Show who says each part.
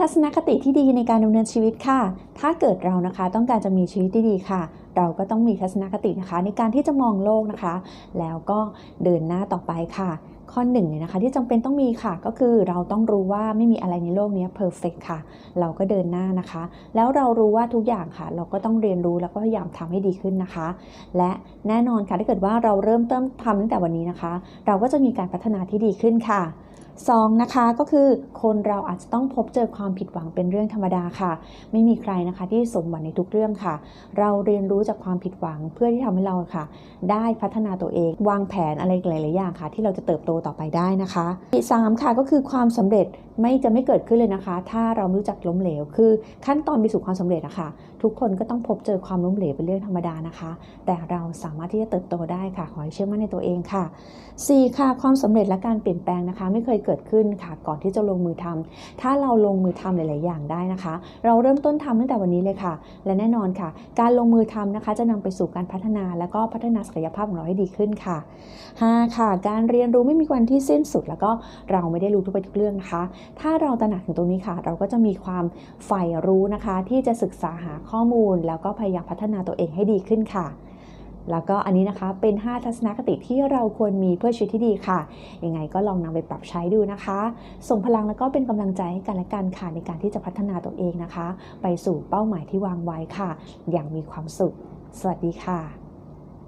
Speaker 1: ทัศนคติที่ดีในการดำเนินชีวิตค่ะ ถ้าเกิดเรานะคะต้องการจะมีชีวิตที่ดีค่ะ เราก็ต้องมีทัศนคตินะคะ ในการที่จะมองโลกนะคะ แล้วก็เดินหน้าต่อไปค่ะ ข้อหนึ่งเลยนะคะ ที่จำเป็นต้องมีค่ะ ก็คือเราต้องรู้ว่าไม่มีอะไรในโลกนี้เพอร์เฟกค่ะ เราก็เดินหน้านะคะ แล้วเรารู้ว่าทุกอย่างค่ะ เราก็ต้องเรียนรู้แล้วก็พยายามทำให้ดีขึ้นนะคะ และแน่นอนค่ะถ้าเกิดว่าเราเริ่มเต้นทำตั้งแต่วันนี้นะคะ เราก็จะมีการพัฒนาที่ดีขึ้นค่ะ สองนะคะก็คือคนเราอาจจะต้องพบเจอความผิดหวังเป็นเรื่องธรรมดาค่ะ ไม่มีใครนะคะที่สมหวังในทุกเรื่องค่ะ เราเรียนรู้จากความผิดหวังเพื่อที่ทำให้เราค่ะ ได้พัฒนาตัวเอง วางแผนอะไรหลายๆอย่างค่ะ ที่เราจะเติบโตต่อไปได้นะคะสามค่ะก็คือความสำเร็จไม่จะไม่เกิดขึ้นเลยนะคะ ถ้าเราม่รู้จักล้มเหลว คือขั้นตอนไปสู่ความสำเร็จอะค่ะ ทุกคนก็ต้องพบเจอความล้มเหลวเป็นเรื่องธรรมดานะคะ แต่เราสามารถที่จะเติบโตได้ค่ะ ขอให้เชื่อมั่นในตัวเองค่ะ 4 ค่ะ ความสำเร็จและการเปลี่ยนแปลงนะคะ ไม่เคยเกิดขึ้นค่ะ ก่อนที่จะลงมือทำถ้าเราลงมือทำหลาย ๆ อย่างได้นะคะ เราเริ่มต้นทำตั้งแต่วันนี้เลยค่ะ และแน่นอนค่ะ การลงมือทำนะคะ จะนำไปสู่การพัฒนาและก็พัฒนาศักยภาพของเราให้ดีขึ้นค่ะ5ค่ะ การเรียนรู้ไม่มีวันที่สิ้นสุด แล้วก็เราไม่ได้รู้ทุกไปทุกเรื่องนะคะ ถ้าเราตระหนักถึงตรงนี้ค่ะ เราก็จะมีความใฝ่รู้นะคะ ที่จะศึกษาหาข้อมูล แล้วก็พยายามพัฒนาตัวเองให้ดีขึ้นค่ะ แล้วก็อันนี้นะคะเป็น 5 ทัศนคติที่เราควรมีเพื่อชีวิตที่ดีค่ะ ยังไงก็ลองนำไปปรับใช้ดูนะคะ ส่งพลังแล้วก็เป็นกำลังใจให้กันและกันค่ะในการที่จะพัฒนาตัวเองนะคะ ไปสู่เป้าหมายที่วางไว้ค่ะ อย่างมีความสุข สวัสดีค่ะ